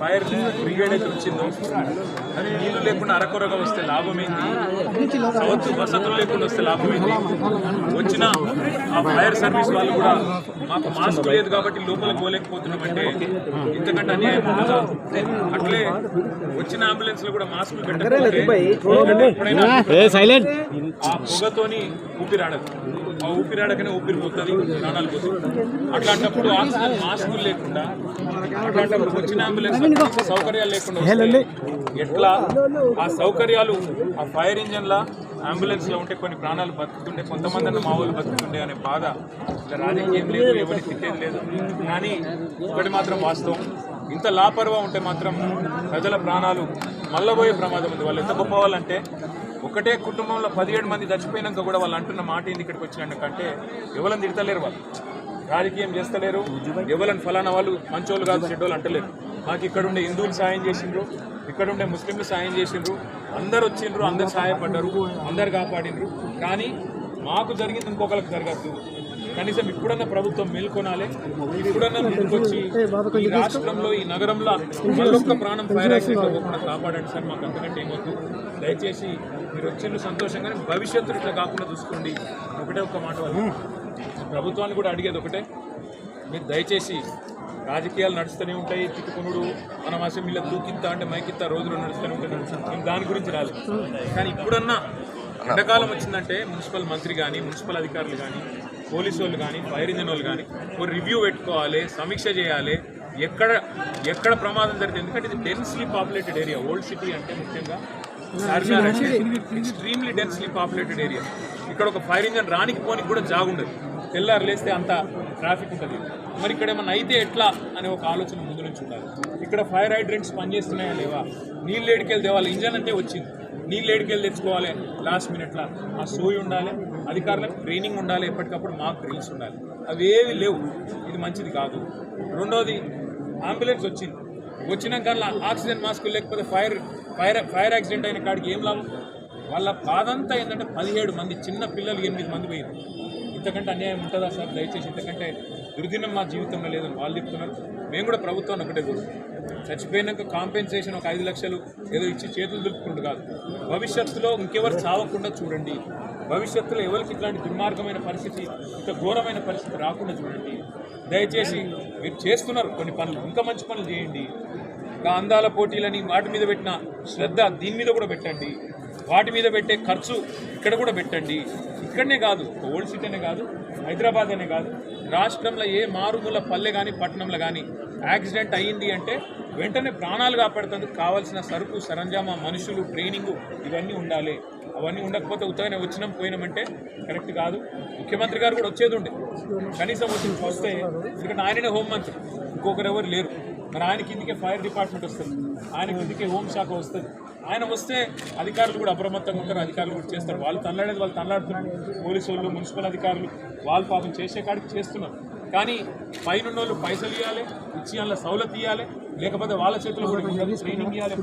Fire brigade అయితే వచ్చిందో? అది నీళ్ళు లేకుండా అరకొరగా వస్తే లాభమైంది? సౌత్ వసతులు లేకుండా వస్తే లాభమైంది? వచ్చిన ఆ ఫైర్ సర్వీస్ వాళ్ళు కూడా మాకు మాస్క్ లేదు కాబట్టి లోపల పోలేకపోతున్నామంటే ఇంతకంటే అన్యాయం ఉండదా అట్లే వచ్చిన అంబులెన్స్లో కూడా మాస్క్ పెట్టకపోతే ఆ పొగతోని ఊపిరాడదు. ఊపిరాడకనే ఊపిరి పోతుంది ప్రాణాలు పోతుంది అట్లాంటప్పుడు ఆక్సిజన్ మాస్కులు లేకుండా అట్లాంటప్పుడు వచ్చిన అంబులెన్స్ సౌకర్యాలు లేకుండా ఎట్లా ఆ సౌకర్యాలు ఆ ఫైర్ ఇంజన్ల అంబులెన్స్లో ఉంటే కొన్ని ప్రాణాలు బతుకుతుండే కొంతమంది అన్న మా వాళ్ళు బతుకుతుండే అనే బాధ. రాజకీయం లేదు ఎవరికి తిట్టేది లేదు. కానీ ఒకటి మాత్రం వాస్తవం ఇంత లాపర్వా ఉంటే మాత్రం ప్రజల ప్రాణాలు మల్లబోయే ప్రమాదం ఉంది. వాళ్ళు ఎంత గొప్ప వాళ్ళంటే ఒకటే కుటుంబంలో పదిహేడు మంది చచ్చిపోయినాక కూడా వాళ్ళు అంటున్న మాట ఏంది ఇక్కడికి వచ్చినట్టు ఎవరిని తిడతలేరు వాళ్ళు. రాజకీయం చేస్తలేరు. ఎవరిని ఫలానా వాళ్ళు మంచోళ్ళు కాదు చెడ్డోళ్ళు అంటలేరు. మాకు ఇక్కడ ఉండే హిందువులు సాయం చేసిండ్రు ఇక్కడ ఉండే ముస్లింలు సాయం చేసిండ్రు అందరు వచ్చిండ్రు అందరు సహాయపడ్డారు అందరు కాపాడిండ్రు. కానీ మాకు జరిగింది ఇంకొకరికి జరగద్దు కనీసం ఇప్పుడన్నా ప్రభుత్వం మేల్కొనాలి. ఇప్పుడన్నా ముందుకొచ్చి ఈ రాష్ట్రంలో ఈ నగరంలో మరొక్క ప్రాణం ఫైర్ యాక్సిడెంట్ అవ్వకుండా కాపాడండి సార్ మాకు అంతకంటే ఏమొద్దు దయచేసి మీరు వచ్చిండ్రు సంతోషంగానే భవిష్యత్తులో ఇట్లా కాకుండా చూసుకోండి. ఒకటే ఒక్క మాట ప్రభుత్వాన్ని కూడా అడిగేది ఒకటే. మీరు దయచేసి రాజకీయాలు నడుస్తూనే ఉంటాయి. తిట్టుకునుడు మనం అసెంబ్లీలో దూకింత అంటే మైకింత రోజులు నడుస్తూనే ఉంటాయి. దాని గురించి రాలేదు. కానీ ఇప్పుడన్నా ఎండాకాలం వచ్చిందంటే మున్సిపల్ మంత్రి కానీ మున్సిపల్ అధికారులు కానీ పోలీసు వాళ్ళు కానీ ఫైర్ ఇంజిన్ వాళ్ళు కానీ ఒక రివ్యూ పెట్టుకోవాలి సమీక్ష చేయాలి. ఎక్కడ ఎక్కడ ప్రమాదం జరిగింది? ఎందుకంటే ఇది densely populated area old city అంటే ముఖ్యంగా చార్మినార్ అంటే ఎక్స్ట్రీమ్లీ డెన్స్లీ పాపులేటెడ్ ఏరియా ఇక్కడ ఒక ఫైర్ ఇంజన్ రానికి పోనికి కూడా జాగుండదు తెల్లారు లేస్తే అంత ట్రాఫిక్ ఉంటుంది. మరి ఇక్కడ ఏమన్నా అయితే ఎట్లా అనే ఒక ఆలోచన ముందు నుంచి ఉండాలి. ఇక్కడ ఫైర్ హైడ్రెంట్స్ పనిచేస్తున్నాయా లేవా? నీళ్ళు ఏడికెళ్ళి తేవాలి. ఇంజన్ అంటే వచ్చింది. నీళ్ళు ఏడికెళ్ళి తెచ్చుకోవాలి. లాస్ట్ మినిట్లో ఆ సోయి ఉండాలి అధికారులకు ట్రైనింగ్ ఉండాలి ఎప్పటికప్పుడు మాకు డ్రిల్స్ ఉండాలి. అవి లేవు. ఇది మంచిది కాదు. రెండోది అంబులెన్స్ వచ్చింది. వచ్చినాక ఆక్సిజన్ మాస్కులు లేకపోతే ఫైర్ ఫైర్ ఫైర్ యాక్సిడెంట్ అయిన కాడికి ఏం లాభం? వాళ్ళ బాధంతా ఏంటంటే పదిహేడు మంది చిన్న పిల్లలు ఎనిమిది మంది పోయారు ఇంతకంటే అన్యాయం ఉంటుందా సార్? దయచేసి ఇంతకంటే దుర్దినం మా జీవితంలో లేదని వాళ్ళు చెప్తున్నారు. మేము కూడా ప్రభుత్వాన్ని ఒకటే కోరుతున్నాం చచ్చిపోయినాక కాంపెన్సేషన్ ఒక ఐదు లక్షలు ఏదో ఇచ్చి చేతులు దులుపుకుంటూ కాదు. భవిష్యత్తులో ఇంకెవరు చావకుండా చూడండి. భవిష్యత్తులో ఎవరికి ఇట్లాంటి దుర్మార్గమైన పరిస్థితి ఇంత ఘోరమైన పరిస్థితి రాకుండా చూడండి. దయచేసి మీరు చేస్తున్నారు కొన్ని పనులు ఇంకా మంచి పనులు చేయండి. ఇంకా అందాల పోటీలని వాటి మీద పెట్టిన శ్రద్ధ దీని మీద కూడా పెట్టండి. వాటి మీద పెట్టే ఖర్చు ఇక్కడ కూడా పెట్టండి. ఇక్కడనే కాదు ఓల్డ్ సిటీ అనే కాదు హైదరాబాద్ అనే కాదు రాష్ట్రంలో ఏ మారుమూల పల్లె కానీ పట్టణంలో కానీ యాక్సిడెంట్ అయ్యింది అంటే వెంటనే ప్రాణాలు కాపాడుతందుకు కావాల్సిన సరుకు సరంజామా మనుషులు ట్రైనింగ్ ఇవన్నీ ఉండాలి. అవన్నీ ఉండకపోతే ఉత్తగానే వచ్చినాం పోయినామంటే కరెక్ట్ కాదు. ముఖ్యమంత్రి గారు కూడా వచ్చేది ఉండే. కనీసం వచ్చి వస్తే ఎందుకంటే ఆయననే హోంమంత్రి ఇంకొకరు ఎవరు లేరు. మరి ఆయన కిందికే ఫైర్ డిపార్ట్మెంట్ వస్తుంది. ఆయన కిందికే హోంశాఖ వస్తుంది. ఆయన వస్తే అధికారులు కూడా అప్రమత్తంగా ఉంటారు. అధికారులు కూడా చేస్తారు. వాళ్ళు తల్లాడేది వాళ్ళు తల్లాడుతున్నారు పోలీసు వాళ్ళు మున్సిపల్ అధికారులు వాళ్ళు పాపం చేసే కాడికి చేస్తున్నారు. కానీ పైన వాళ్ళు పైసలు ఇవ్వాలి ఇచ్చి వాళ్ళ సౌలత్ ఇవ్వాలి లేకపోతే వాళ్ళ చేతిలో కూడా ట్రైనింగ్ ఇవ్వాలి